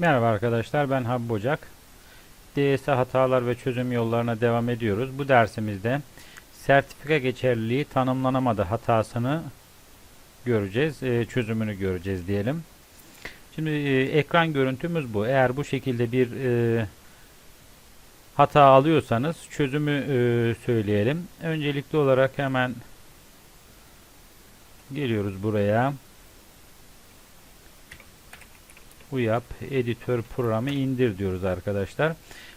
Merhaba arkadaşlar ben Habib Ocak. DS hatalar ve çözüm yollarına devam ediyoruz. Bu dersimizde sertifika geçerliliği tanımlanamadı hatasını göreceğiz. e, çözümünü göreceğiz diyelim. Şimdi e, ekran görüntümüz bu. Eğer bu şekilde bir e, hata alıyorsanız çözümü söyleyelim. Öncelikli olarak hemen geliyoruz buraya. UYAP editör programı indir diyoruz arkadaşlar.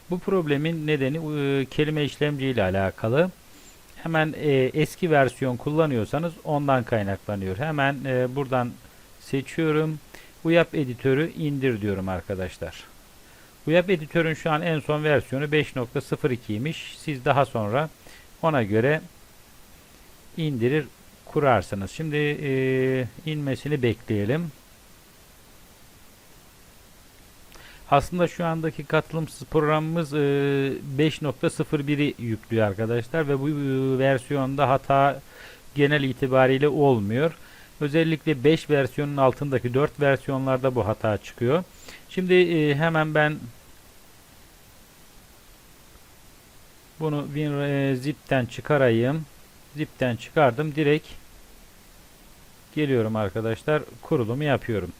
Bu problemin nedeni e, kelime işlemci ile alakalı. Hemen e, eski versiyon kullanıyorsanız ondan kaynaklanıyor. Hemen e, buradan seçiyorum. UYAP editörü indir diyorum arkadaşlar. UYAP editörün şu an en son versiyonu 5.02'ymiş. Siz daha sonra ona göre indirir kurarsınız. Şimdi e, inmesini bekleyelim. Aslında şu andaki katılımsız programımız e, 5.01'i yüklüyor arkadaşlar ve bu e, versiyonda hata genel itibariyle olmuyor. Özellikle 5 versiyonun altındaki 4 versiyonlarda bu hata çıkıyor. Şimdi e, hemen ben bunu WinZip'ten çıkarayım. Zip'ten çıkardım. Direkt geliyorum arkadaşlar. Kurulumu yapıyorum.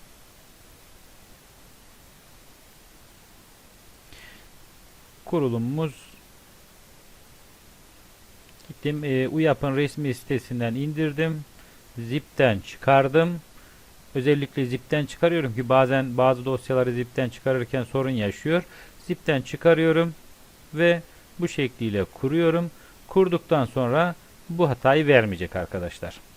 Kurulumumuz gittim e, UYAP'ın resmi sitesinden indirdim. Zipten çıkardım. Özellikle zipten çıkarıyorum ki bazen bazı dosyaları zipten çıkarırken sorun yaşıyor. Zipten çıkarıyorum ve bu şekliyle kuruyorum. Kurduktan sonra bu hatayı vermeyecek arkadaşlar